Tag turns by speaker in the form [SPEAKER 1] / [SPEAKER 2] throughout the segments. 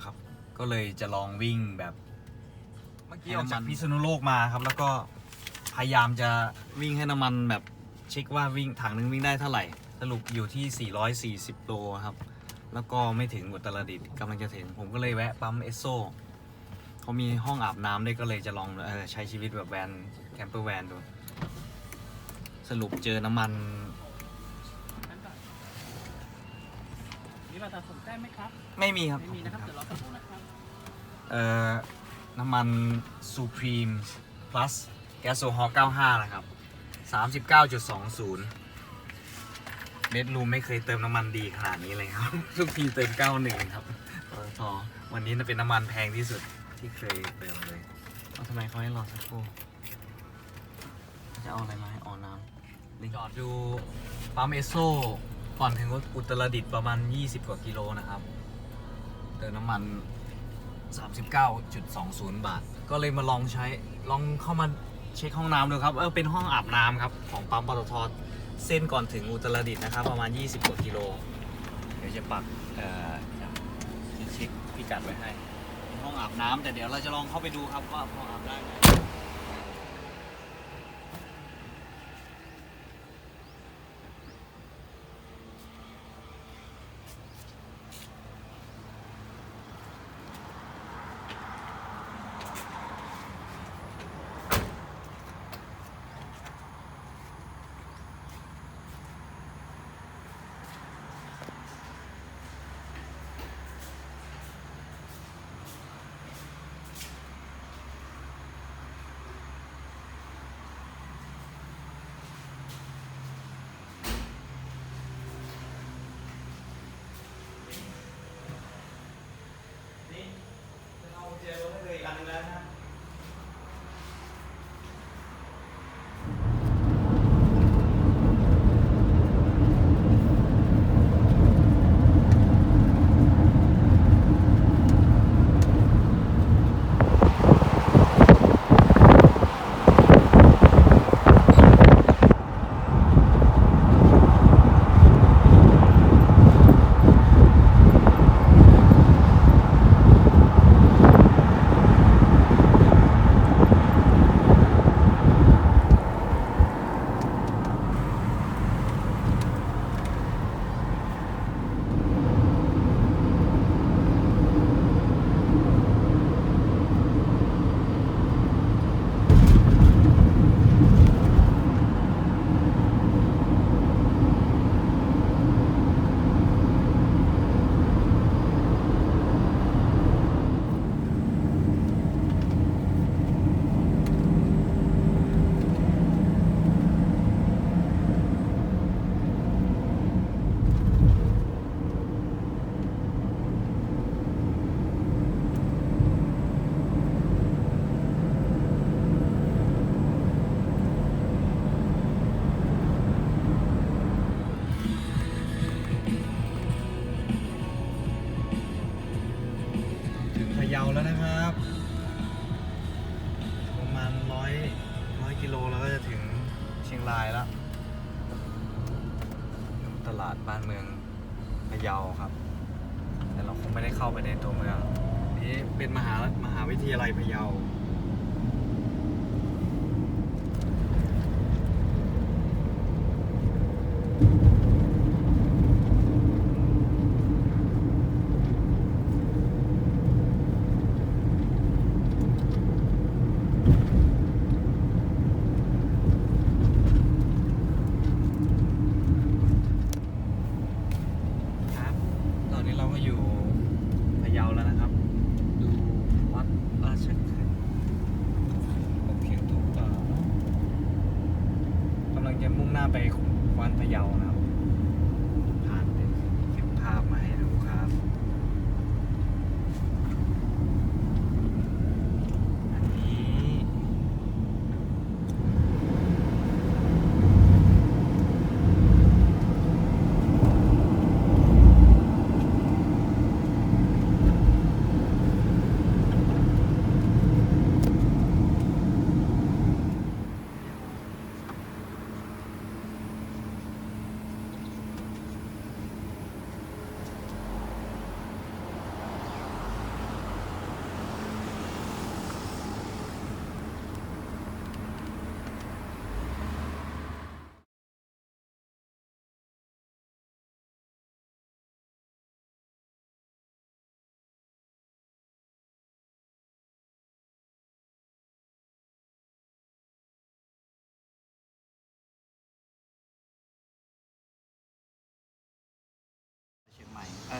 [SPEAKER 1] ณุโลกมาครับ ก็เลยจะลองวิ่งแบบเมื่อกี้ออกจากพิษณุโลกมาครับ แล้วก็พยายามจะวิ่งให้น้ำมันแบบเช็คว่าวิ่งถังนึงวิ่งได้เท่าไหร่ สรุปอยู่ที่ 440 โลครับ แล้วก็ไม่ถึงอุตรดิตถ์กำลังจะถึง ผมก็เลยแวะปั๊มเอสโซเขามีห้องอาบน้ำด้วยก็เลยจะลองเออใช้ชีวิตแบบแวนแคมเปอร์แวนดู สรุปเจอน้ำมัน
[SPEAKER 2] นั่นก่อนนี่เราจะส นใจไหมครับ
[SPEAKER 1] ไม่มีครับ
[SPEAKER 2] ไม่มีนะครับ เดี๋ยวรอสักครู่นะครับ
[SPEAKER 1] เอ่อ น้ำมัน Supreme Plus แก๊สโซฮอล์95 นะครับ 39.20 เม็ดรูมไม่เคยเติมน้ำมันดีขนาดนี้เลยครับ ทุกทีเติม 91 ครับปตทวันนี้น่าเป็นน้ำมันแพงที่สุดที่เคยเติมเลยเอาทำไมเขาให้รอสักครู่ จะเอาอะไรมาให้เอาน้ำจอดดูปั๊มเอสโซ ก่อนถึงอุตรดิตถ์ประมาณ 20 กว่ากิโลนะครับ เติมน้ำมัน 39.20 บาท ก็เลยมาลองใช้ลองเข้ามาเช็คห้องน้ำดูครับ เออเป็นห้องอาบน้ำครับ ของปั๊มปตทเส้นก่อนถึงอุตรดิตถ์นะครับ ประมาณ 20 กว่ากิโล เดี๋ยวจะปักเอ่อจะเช็คพิกัดไว้ให้ เป็นห้องอาบน้ำแต่เดี๋ยวเราจะลองเข้าไปดูครับว่าพออาบได้ไหม โลเราก็จะถึงเชียงรายแล้ว ตลาดบ้านเมืองพะเยาครับ แต่เราคงไม่ได้เข้าไปในตัวเมือง นี่เป็นมหามหาวิทยาลัยพะเยา ครับ ตอนนี้เราก็อยู่พะเยาแล้วนะครับ ดูวัดราชคฤห์ผมเขียนถูกเปล่ากำลังจะมุ่งหน้าไปวัดพะเยานะครับ ผ่านเป็นเก็บภาพมาให้ดูครับ อันนี้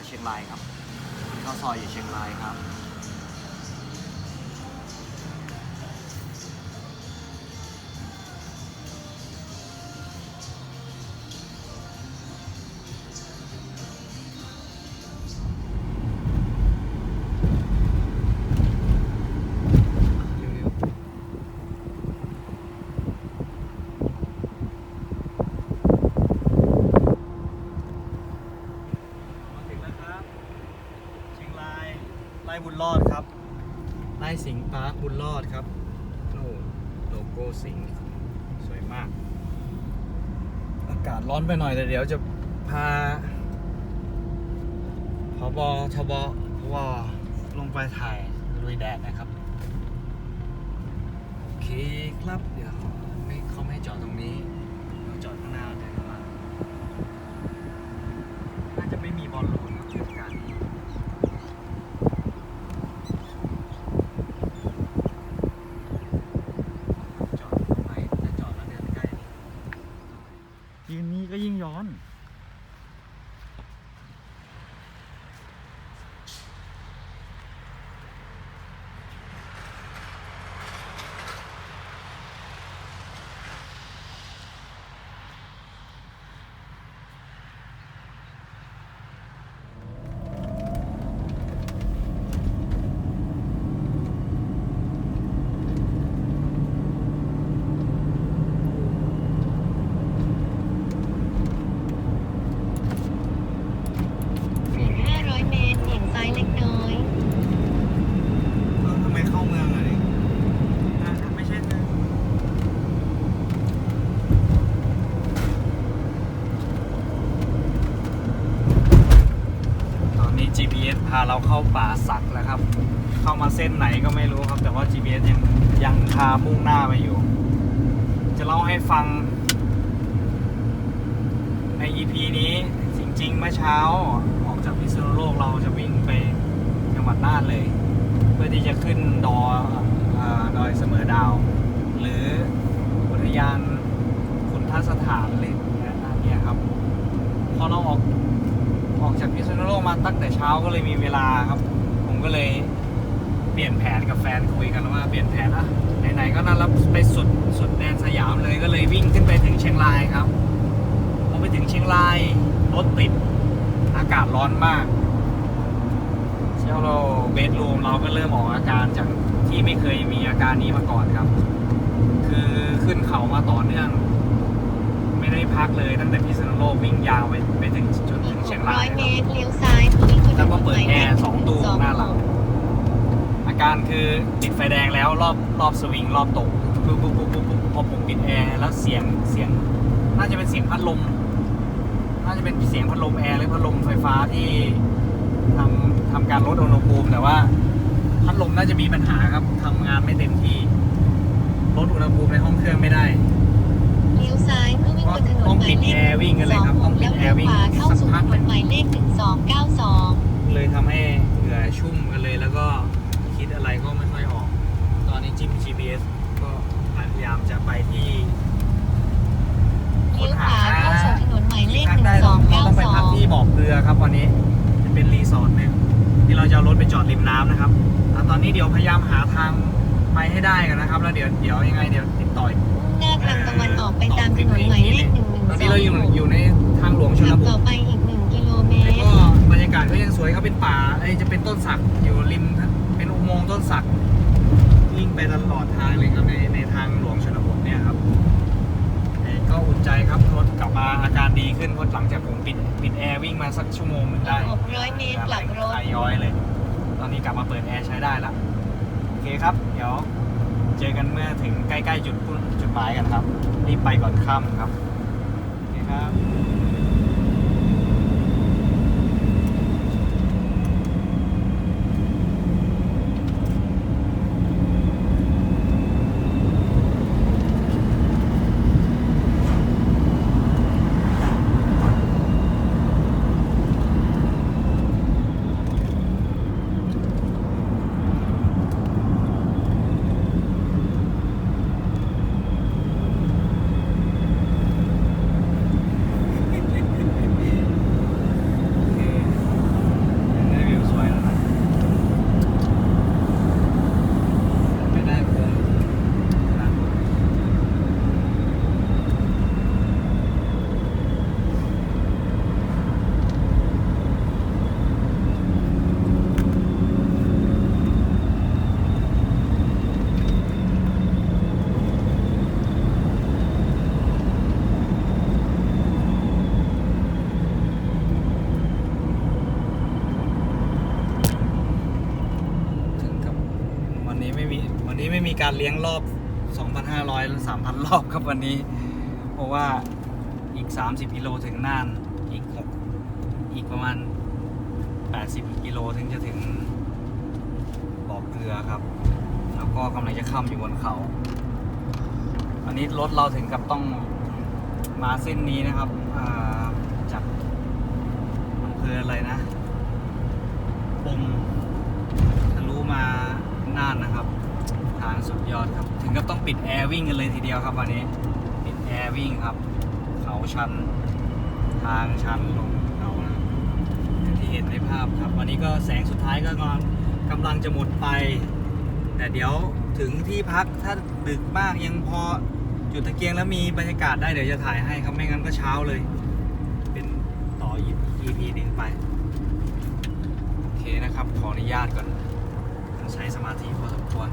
[SPEAKER 1] น ชียงรายครับข้าวซอยอยู่เชียงรายครับ สิงห์สวยมาก อากาศร้อนไปหน่อยแต่เดี๋ยวจะพาพบทบวลงไปถ่ายลุยแดดนะครับ โอเคครับ เดี๋ยวไม่เขาไม่จอดตรงนี้เราจอดข้างหน้าเดินเข้ามา น่าจะไม่มีบอลลูนครับเทศกาลนี้จอดตรงไหนแต่จอดแล้วเดินใกล้นี่
[SPEAKER 3] ยืนนี้ก็ยิ่งย้อน
[SPEAKER 4] อีก500 เมตรเบี่ยงซ้ายเล็กน้อย
[SPEAKER 1] เออทำไมเข้าเมืองอะนี่อะไม่ใช่เลยตอนนี้ GPS พา เข้าป่าสักแล้วครับ เข้ามาเส้นไหนก็ไม่รู้ครับ แต่ว่า GPS ยังยังพามุ่งหน้าไปอยู่ จะเล่าให้ฟัง ใน EP นี้จริงๆเมื่อเช้าออกจากพิษณุโลกเราจะวิ่งไปจังหวัดน่านเลย เพื่อที่จะขึ้นดออดอยเสมอดาว หรืออุทยานคุณทสถานอะไรนั่นเนี่ยครับพอเราออก ออกจากพิษณุโลกมาตั้งแต่เช้าก็เลยมีเวลาครับ ผมก็เลยเปลี่ยนแผนกับแฟนคุยกันว่าเปลี่ยนแผนอะไหนๆก็นั่นแล้วไปสุดสุดแดนสยามเลยก็เลยวิ่งขึ้นไปถึงเชียงรายครับพอไปถึงเชียงรายรถติดอากาศร้อนมากเช้าเราเบสรูมเราก็เริ่มออกอาการจากที่ไม่เคยมีอาการนี้มาก่อนครับ คือขึ้นเขามาต่อเนื่อง ไม่ได้พักเลยตั้งแต่พิษณุโลกวิ่งยาวไปไปถึง จน
[SPEAKER 4] อี
[SPEAKER 1] ถึ
[SPEAKER 4] ก
[SPEAKER 1] งเชียงราย
[SPEAKER 4] 600
[SPEAKER 1] ค
[SPEAKER 4] เม
[SPEAKER 1] รับ
[SPEAKER 4] ตรเลี้ยวซ้ายพุ่งขึ้น
[SPEAKER 1] แล้วก็เปิดแอร์สองตู้
[SPEAKER 4] สอง
[SPEAKER 1] หน้าหลังอาการคือติดไฟแดงแล้วรอบรอบสวิงรอบตกปุ๊บปุ๊บปุ๊บปุ๊บปุ๊บพอผมปิดแอร์แล้วเสียงเสียง น่าจะเป็นเสียงพัดลม น่าจะเป็นเสียงพัดลมแอร์หรือพัดลมไฟฟ้าที่ทำทำการลดอุณหภูมิแต่ว่าพัดลมน่าจะมีปัญหาครับทำงานไม่เต็มที่ลดอุณหภูมิในห้องเครื่องไม่ได้
[SPEAKER 4] เลี้ยวซ้ายเพื่อ วิ่งบนถนน
[SPEAKER 1] ต้อง
[SPEAKER 4] หมา
[SPEAKER 1] ปิ
[SPEAKER 4] ย
[SPEAKER 1] ด
[SPEAKER 4] เล
[SPEAKER 1] แอ
[SPEAKER 4] ข
[SPEAKER 1] ร์วิ่งกันเลยครับต้องปิดแอร์วิ่ง
[SPEAKER 4] แล้วเลี้ยวขวาเข้า
[SPEAKER 1] สัก
[SPEAKER 4] สู่
[SPEAKER 1] พั
[SPEAKER 4] ถ
[SPEAKER 1] ก
[SPEAKER 4] น
[SPEAKER 1] หนึ่
[SPEAKER 4] น
[SPEAKER 1] ง
[SPEAKER 4] หมายเลข1292
[SPEAKER 1] เลยทำให้เหงื่อชุ่มกันเลยแล้วก็คิดอะไรก็ไม่ค่อยออก ตอนนี้จิ้ม GPS ก็พยายามจะไปที่
[SPEAKER 4] เลี้ยวขวาเข้าสู่ถนนหมายเลข
[SPEAKER 1] พักได้เราเราต้องไปพักที่
[SPEAKER 4] 1292
[SPEAKER 1] บ่อเกลือครับวันนี้จะเป็นรีสอร์ทเนี่ยที่เราจะเอารถไปจอดริมน้ำนะครับอะตอนนี้เดี๋ยวพยายามหาทาง ไปให้ได้กันนะครับ แล้วเดี๋ยวเดี๋ยวยังไงเดี๋ยวติดต่อ
[SPEAKER 4] หน้าทางตะวันออกไปตามถนนหมายเลข
[SPEAKER 1] ตอนนี้เราอยู่
[SPEAKER 4] 1126
[SPEAKER 1] อยู่ในทางหลวงชน
[SPEAKER 4] ขับบ
[SPEAKER 1] ท
[SPEAKER 4] ต่อไปอีก1กิโลเม
[SPEAKER 1] แล้ว
[SPEAKER 4] ตร
[SPEAKER 1] ก็บรรยากาศก็ยังสวยครับเป็นป่าไอ้ยจะเป็นต้นสักอยู่ริมเป็นอุโมงค์ต้นสักวิ่งไปตลอดทางเลยครับในในทางหลวงชนบทเนี่ยครับแต่ก็อุ่นใจครับรถกลับมาอาการดีขึ้นเพราะหลังจากผมปิดปิดแอร์วิ่งมาสักชั่วโมงหนึงได้
[SPEAKER 4] 600เมตรกลับรถ
[SPEAKER 1] ไอย้อยเลย ตอนนี้กลับมาเปิดแอร์ใช้ได้แล้วโอ เคครับ เดี๋ยวเจอกันเมื่อถึงใกล้ ๆ จุดจุดหมายกันครับ รีบไปก่อนค่ำครับโอเคครับ การเลี้ยงรอบ 2,500 3,000 รอบครับวันนี้ เพราะว่าอีก 30กิโลถึงน่านอีก 6 อีกประมาณ 80กิโลถึงจะถึงบ่อเกลือครับ แล้วก็กำลังจะข้ามอยู่บนเขาอันนี้รถเราถึงกับต้องมาเส้นนี้นะครับจากอำเภออะไรนะปงทะลุมาน่านนะครับางสุดยอดครับ ถึงกับต้องปิดแอร์วิ่งกันเลยทีเดียวครับวันนี้ ปิดแอร์วิ่งครับ เขาชัน ทางชันลงเขานะอย่างที่เห็นในภาพครับ วันนี้ก็แสงสุดท้ายก็กำลังกำลังจะหมดไป แต่เดี๋ยวถึงที่พักถ้าดึกมากยังพอจุดตะเกียงแล้วมีบรรยากาศได้เดี๋ยวจะถ่ายให้ครับไม่งั้นก็เช้าเลย เป็นต่อ EP หนึ่งไปโอเคนะครับ ขออนุญาตก่อน ต้องใช้สมาธิพอสมควร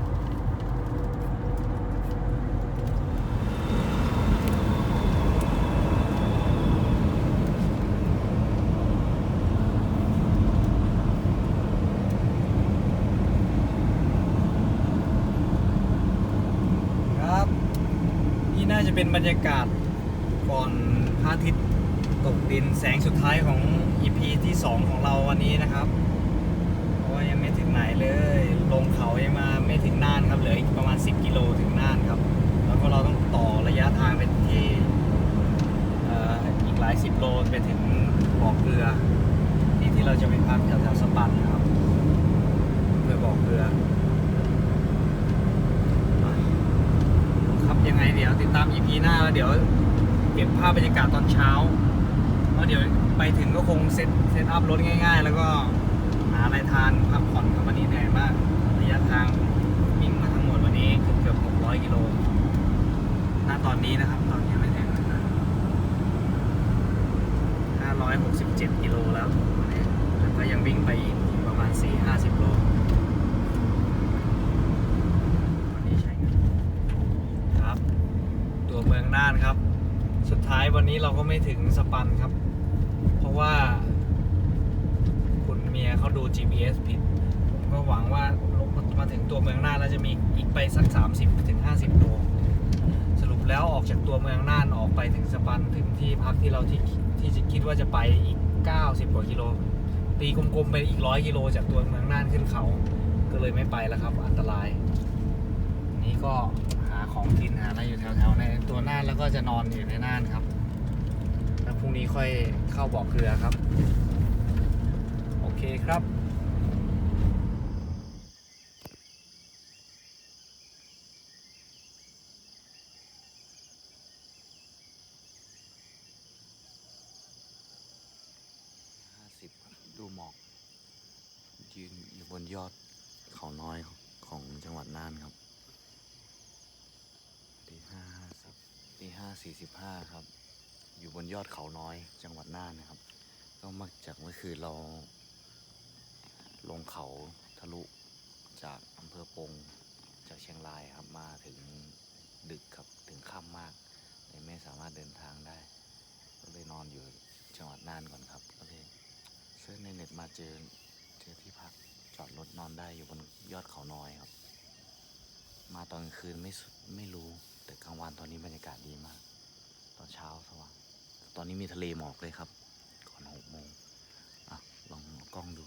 [SPEAKER 1] ครับ นี่น่าจะ เป็นบรรยากาศก่อนพระอาทิตย์ตกดินแสงสุดท้ายของ EP ที่ 2 ของเราวันนี้นะครับเพราะว่ายังไม่ถึงไหนเลย ลงเขายังมาไม่ถึงน่านครับเหลืออีกประมาณ 10 กิโลถึงน่านครับ แล้วก็เราต้องต่อระยะทางเป็นที่อีกหลายสิบโลไปถึงบ่อเกลือที่ที่เราจะไปพักแถวๆสปันนะครับเพื่อบ่อเกลือ ครับยังไงเดี๋ยวติดตาม EP หน้าแล้ว เดี๋ยวเก็บภาพบรรยากาศตอนเช้าแล้วเดี๋ยวไปถึงก็คงเซตเซตอัพรถง่าย ๆ แล้วก็หาอะไรทานพักผ่อนครับวันนี้เหนื่อยมากระยะทางวิ่งมาทั้งหมดวันนี้เกือบเกือบ600กิโลณตอนนี้นะครับตอนนี้ไม่แน่นะ567กิโลแล้วแล้วก็ยังวิ่งไปอีกประมาณ 4-50 โลวันนี้ใช้เงิน ครับ ตัวเมืองน่านครับ วันนี้เราก็ไม่ถึงสปันครับ เพราะว่า คุณเมียเขาดู GPS ผิด ผมก็หวังว่าลงมาถึงตัวเมืองน่านแล้วจะมีอีกไปสัก 30ถึง50โลสรุปแล้วออกจากตัวเมืองน่านออกไปถึงสปันถึงที่พักที่เราที่ที่จะคิดว่าจะไปอีก 90 กว่ากิโล ตีกลมๆไปอีกร้อยกิโลจากตัวเมืองน่านขึ้นเขา ก็เลยไม่ไปแล้วครับ อันตราย นี่ก็หาของกินหาอะไรอยู่แถวๆในตัวน่านแล้วก็จะนอนอยู่ในน่านครับ แล้วพรุ่งนี้ค่อยเข้าบ่อเกลือครับ โอเคครับ
[SPEAKER 5] ห้าสิบดูหมอกยืนอยู่บนยอดเขาน้อยของจังหวัดน่านครับตีห้าสิบตีห้าสี่สิบห้าครับ อยู่บนยอดเขาน้อยจังหวัดน่านนะครับ ก็มาจากเมื่อคืนเรา ลงเขาทะลุจากอำเภอปงจากเชียงรายครับมาถึงดึกครับถึงค่ำมากเลยไม่สามารถเดินทางได้ ก็เลยนอนอยู่จังหวัดน่านก่อนครับก็เลยเซิร์ชในเน็ตมาเจอเจอที่พักจอดรถนอนได้อยู่บนยอดเขาน้อยครับ มาตอนกลางคืนไม่ไม่รู้แต่กลางวันตอนนี้บรรยากาศดีมาก ตอนเช้าสว่าง ตอนนี้มีทะเลหมอกเลยครับ ก่อนหกโมงอะลองกล้องดู